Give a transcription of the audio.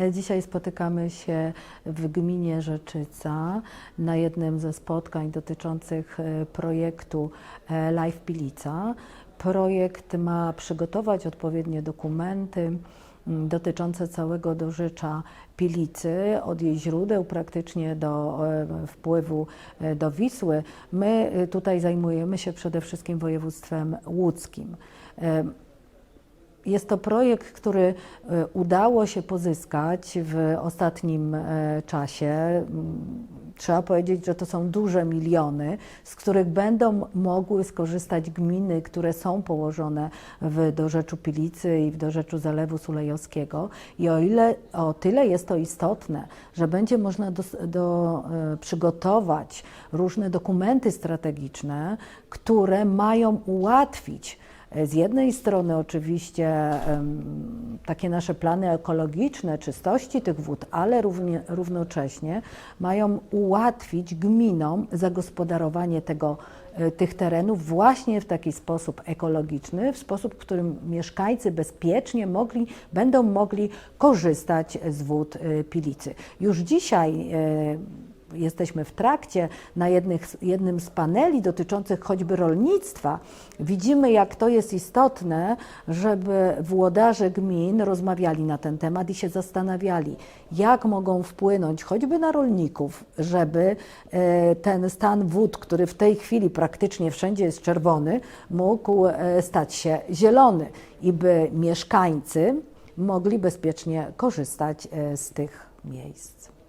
E, Dzisiaj spotykamy się w gminie Rzeczyca na jednym ze spotkań dotyczących e, projektu e, Life Pilica. Projekt ma przygotować odpowiednie dokumenty dotyczące całego dożycza Pilicy, od jej źródeł praktycznie do wpływu do Wisły. My tutaj zajmujemy się przede wszystkim województwem łódzkim. Jest to projekt, który e, udało się pozyskać w ostatnim e, czasie. Mm, Trzeba powiedzieć, że to są duże miliony, z których będą mogły skorzystać gminy, które są położone w dorzeczu Pilicy i w dorzeczu Zalewu Sulejowskiego. I o ile o tyle jest to istotne, że będzie można do, do, e, przygotować różne dokumenty strategiczne, które mają ułatwić z jednej strony oczywiście takie nasze plany ekologiczne, czystości tych wód, ale równie, równocześnie mają ułatwić gminom zagospodarowanie tego, e, tych terenów właśnie w taki sposób ekologiczny, w sposób, w którym mieszkańcy bezpiecznie mogli, będą mogli korzystać z wód e, Pilicy. Już dzisiaj e, jesteśmy w trakcie, na jednych, jednym z paneli dotyczących choćby rolnictwa, widzimy, jak to jest istotne, żeby włodarze gmin rozmawiali na ten temat i się zastanawiali, jak mogą wpłynąć choćby na rolników, żeby e, ten stan wód, który w tej chwili praktycznie wszędzie jest czerwony, mógł e, stać się zielony i by mieszkańcy mogli bezpiecznie korzystać e, z tych miejsc.